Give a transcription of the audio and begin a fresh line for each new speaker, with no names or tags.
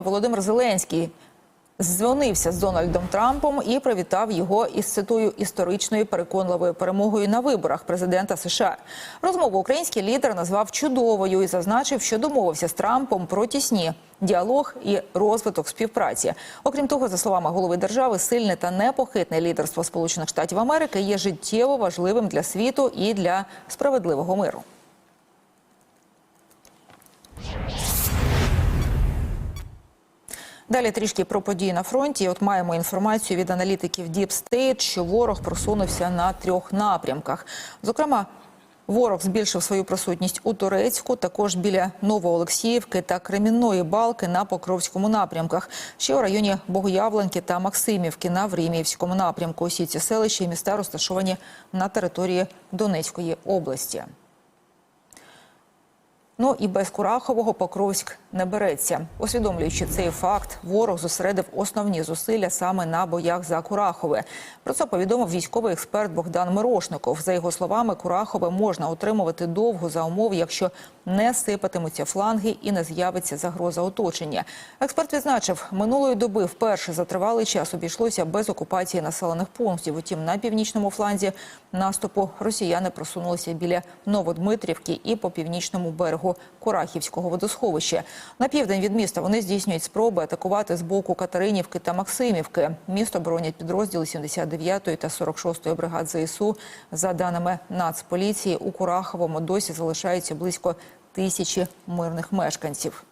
Володимир Зеленський дзвонився з Дональдом Трампом і привітав його із цитую історичною переконливою перемогою на виборах президента США. Розмову український лідер назвав чудовою і зазначив, що домовився з Трампом про тісні діалог і розвиток співпраці. Окрім того, за словами голови держави, сильне та непохитне лідерство Сполучених Штатів Америки є життєво важливим для світу і для справедливого миру. Далі трішки про події на фронті. От маємо інформацію від аналітиків State, що ворог просунувся на трьох напрямках. Зокрема, ворог збільшив свою присутність у Турецьку, також біля Новоолексіївки та Кремінної балки на Покровському напрямках. Ще у районі Богоявленки та Максимівки на Времіївському напрямку. Усі ці селища і міста розташовані на території Донецької області. Ну і без Курахового Покровськ не береться. Усвідомлюючи цей факт, ворог зосередив основні зусилля саме на боях за Курахове. Про це повідомив військовий експерт Богдан Мирошников. За його словами, Курахове можна отримувати довго за умов, якщо не сипатимуться фланги і не з'явиться загроза оточення. Експерт відзначив, минулої доби вперше за тривалий час обійшлося без окупації населених пунктів. Утім, на північному фланзі наступу росіяни просунулися біля Новодмитрівки і по північному берегу Курахівського водосховища. На південь від міста вони здійснюють спроби атакувати з боку Катеринівки та Максимівки. Місто боронять підрозділи 79-ї та 46-ї бригад ЗСУ. За даними Нацполіції, у Кураховому досі залишається близько тисячі мирних мешканців.